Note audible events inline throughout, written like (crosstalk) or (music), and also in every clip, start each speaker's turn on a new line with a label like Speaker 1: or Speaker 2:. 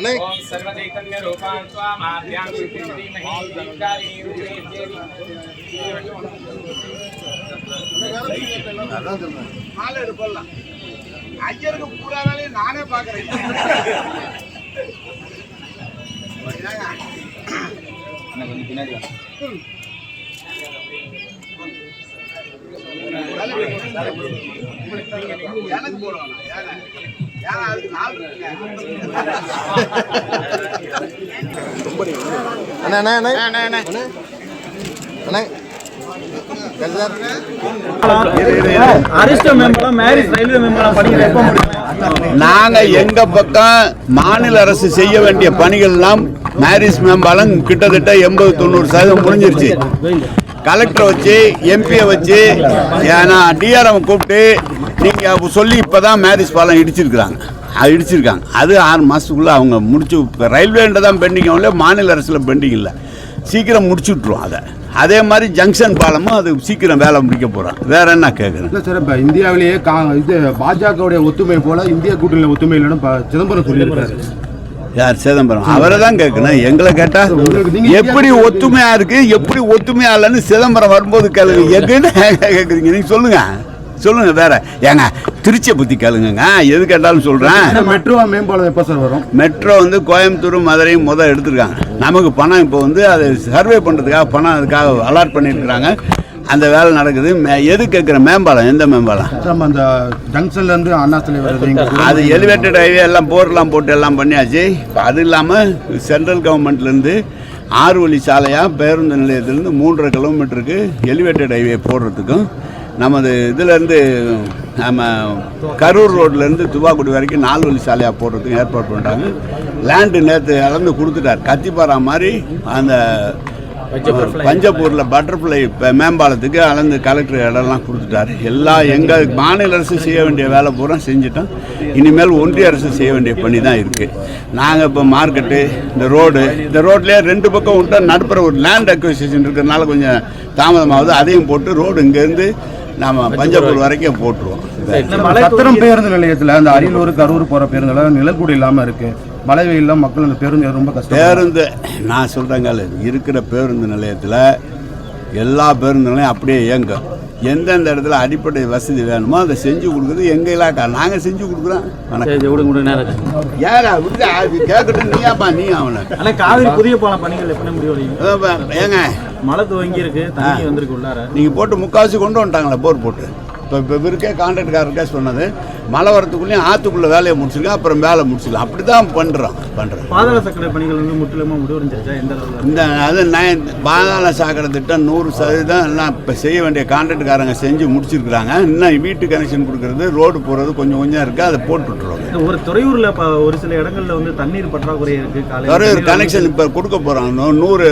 Speaker 1: नहीं
Speaker 2: மாலை எடுப்பலாம் ஐயருக்கு பூரானாலே நானே பாக்குறேன் எனக்கு போடுவாங்க ஏன்னா அதுக்கு நாள்
Speaker 3: அண்ணே அண்ணே. அண்ணே அண்ணே. அண்ணே.
Speaker 4: நாங்க எங்க பக்கம் மாநில அரசு செய்ய வேண்டிய பணிகள்லாம் மேரிஸ் மேம்பாலம் கிட்டத்தட்ட எண்பது தொண்ணூறு சதவீதம் முடிஞ்சிருச்சு கலெக்டரை வச்சு எம்பியை வச்சு ஏன்னா டிஆர்எம் கூப்பிட்டு நீங்க சொல்லி இப்பதான் மேரிஸ் பாலம் இடிச்சிருக்கிறாங்க. அது இடிச்சிருக்காங்க. அது ஆறு மாசத்துக்குள்ள அவங்க முடிச்சு ரயில்வேண்ட தான் பெண்டிங் ஆகல மாநில அரசுல பெண்டிங் இல்லை. சீக்கிரம் முடிச்சு விட்ருவோம் அதை. அதே மாதிரி ஜங்ஷன் பாலமும் அது சீக்கிரம் வேலை முடிக்க போறோம் வேற என்ன கேட்குறேன்
Speaker 5: இல்ல சார் இப்ப இந்தியாவிலேயே கா இது பாஜகவுடைய ஒத்துமை போல இந்திய கூட்டணியில ஒத்துமை இல்லைன்னு சிதம்பரம் சொல்லியிருக்காரு.
Speaker 4: யார்? சிதம்பரம். அவரை தான் கேட்கணும் எங்களை கேட்டா எப்படி ஒத்துமையா இருக்கு எப்படி ஒத்துமையா இல்லைன்னு சிதம்பரம் வரும்போது கேளுங்க. எதுன்னு (laughs) கேட்குறீங்க நீங்க சொல்லுங்க. சொல்லுங்க வேற. ஏங்க திருச்சியை பத்தி கேளுங்கங்க. எது கேட்டாலும் சொல்றேன்.
Speaker 5: இந்த மெட்ரோ மேம்பாலம் எப்ப சார் வரும்?
Speaker 4: மெட்ரோ வந்து கோயம்புத்தூர் மதுரையும் முதல் எடுத்திருக்காங்க. நமக்கு பணம் இப்போ வந்து அது சர்வே பண்ணுறதுக்காக பணம் அதுக்காக அலாட் பண்ணியிருக்கிறாங்க. அந்த வேலை நடக்குது. மே- எது கேட்குற மேம்பாலம்? எந்த மேம்பாலம்?
Speaker 5: அந்த ஜங்ஷன்ல இருந்து அண்ணா சிலை வருது.
Speaker 4: அது எலிவேட்டட் ஹைவே எல்லாம் போர்லாம் போட்டு எல்லாம் பண்ணியாச்சு. அது இல்லாமல் சென்ட்ரல் கவர்மெண்ட்லேருந்து ஆறு வழி சாலையாக பேருந்து நிலையத்திலேருந்து மூன்றரை கிலோமீட்டருக்கு எலிவேட்டட் ஹைவே போடுறதுக்கும் நமது இதுலேருந்து நம்ம கரூர் ரோட்லேருந்து துவாக்குடி வரைக்கும் நாலு வழி சாலையாக போடுறதுக்கும் ஏற்பாடு பண்ணிட்டாங்க. லேண்டு நேற்று அளந்து கொடுத்துட்டார். கத்திப்பாரா மாதிரி அந்த பஞ்சப்பூரில் பட்டர்ஃப்ளை மேம்பாலத்துக்கு அளந்து கலெக்டர் இடம்லாம் கொடுத்துட்டாரு. எல்லா எங்கள் மாநில அரசு செய்ய வேண்டிய வேலை பூரா செஞ்சுட்டோம். இனிமேல் ஒன்றிய அரசு செய்ய வேண்டிய பணி தான் இருக்குது நாங்கள் இப்போ மார்க்கெட்டு இந்த ரோடு இந்த ரோட்லேயே ரெண்டு பக்கம் விட்டா நடுப்புற ஒரு லேண்ட் அக்விசிஷன் இருக்கிறதுனால கொஞ்சம் தாமதமாகுது. அதையும் போட்டு ரோடு இங்கேருந்து நம்ம பஞ்சப்பூர் வரைக்கும் போட்டுருவோம்.
Speaker 5: சத்திரம் பேருந்து நிலையத்துல அந்த அரியலூர் கரூர் போற பேருந்து நிலையம் நிழல்குடி இல்லாம இருக்கு. மழை வெயில்ல மக்கள் அந்த பேருந்து ரொம்ப கஷ்டம்
Speaker 4: பேருந்து நான் சொல்கிறேங்க இருக்கிற பேருந்து நிலையத்தில் எல்லா பேருந்து நிலையம் அப்படியே இயங்கும். எந்தெந்த இடத்துல அடிப்படை வசதி வேணுமோ அதை செஞ்சு கொடுக்குறது எங்கள் இலாக்கா? நாங்கள் செஞ்சு கொடுக்குறோம். ஏடா விடுதா அது கேட்கட்டும் நீயாப்பா நீ அவனை.
Speaker 6: ஆனா காவிரி புதிய பாலம் பணிகள் எப்போ முடிவடையும்
Speaker 4: ஏப்பா, ஏங்க.
Speaker 6: மழை துவங்கி இருக்கு தண்ணி வந்திருக்கு உள்ளார.
Speaker 4: நீங்கள் போட்டு முக்கால்வாசி கொண்டு வந்துட்டாங்களே போர் போட்டு. இப்போ இப்போ இவருக்கே கான்ட்ராக்ட்காரருக்கே சொன்னது. மழை வரத்துக்குள்ளேயும் ஆற்றுக்குள்ளே வேலையை முடிச்சிருக்கேன் அப்புறம் வேலை முடிச்சிடலாம் அப்படி தான் பண்ணுறோம் பண்ணுறோம்
Speaker 6: பாதாள சக்கரை பணிகள் வந்து முற்றிலுமா முடிவடைஞ்சிருச்சா? எந்த
Speaker 4: இந்த அது நயன் பாதாள சாக்கடை திட்டம் நூறு சதவீதம் எல்லாம் இப்போ செய்ய வேண்டிய கான்ட்ராக்ட்காரங்க செஞ்சு முடிச்சிருக்கிறாங்க. இன்னும் வீட்டு கனெக்ஷன் கொடுக்கறது ரோடு போகிறது கொஞ்சம் கொஞ்சம் இருக்குது அதை போட்டு
Speaker 6: இந்த ஒரு துறையூர்ல ப- ஒரு சில இடங்கள்ல வந்து தண்ணீர் பற்றாக்குறை இருக்கு
Speaker 4: துறையூர் கனெக்ஷன் இப்போ கொடுக்க போகிறோம் நூறு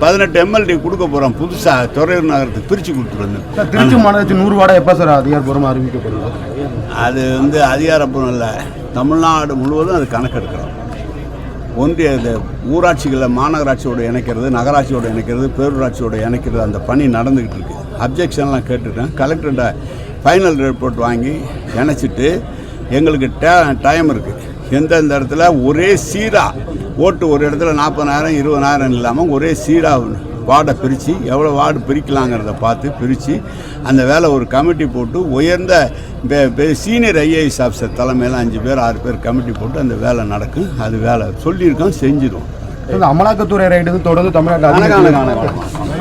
Speaker 4: பதினெட்டு எம்எல்டி கொடுக்க போகிறோம் புதுசாக துறையூர் நகரத்துக்கு பிரித்து கொடுத்துருந்தேன்
Speaker 5: சார் திருச்சி மாநகராட்சி நூறு வாடகை எப்ப சார் அதிகாரப்பூர்வமா அறிவிக்கப்படுது?
Speaker 4: அது வந்து அதிகாரப்பூர்வம் இல்லை தமிழ்நாடு முழுவதும் அது கணக்கெடுக்கிறோம். ஒன்றிய இந்த ஊராட்சிகளில் மாநகராட்சியோடு இணைக்கிறது நகராட்சியோடு இணைக்கிறது பேரூராட்சியோடு இணைக்கிறது அந்த பணி நடந்துக்கிட்டு இருக்கு. அப்ஜெக்ஷன்லாம் கேட்டுட்டேன். கலெக்டர்கிட்ட ஃபைனல் ரிப்போர்ட் வாங்கி இணைச்சிட்டு எங்களுக்கு டே டைம் இருக்குது எந்தெந்த இடத்துல? ஒரே சீராக ஓட்டு ஒரு இடத்துல நாற்பதாயிரம் இருபதாயிரம் இல்லாமல் ஒரே சீராக வார்டை பிரித்து எவ்வளோ வார்டு பிரிக்கலாங்கிறத பார்த்து பிரித்து அந்த வேலை ஒரு கமிட்டி போட்டு உயர்ந்த சீனியர் ஐஏஎஸ் ஆஃபீஸர் தலைமையில் அஞ்சு பேர் ஆறு பேர் கமிட்டி போட்டு அந்த வேலை நடக்கும். அது வேலை சொல்லியிருக்கோம் செஞ்சிடும்
Speaker 5: அமலாக்கத்துறை ரைடு தொடர்ந்து தமிழ்நாட்டில்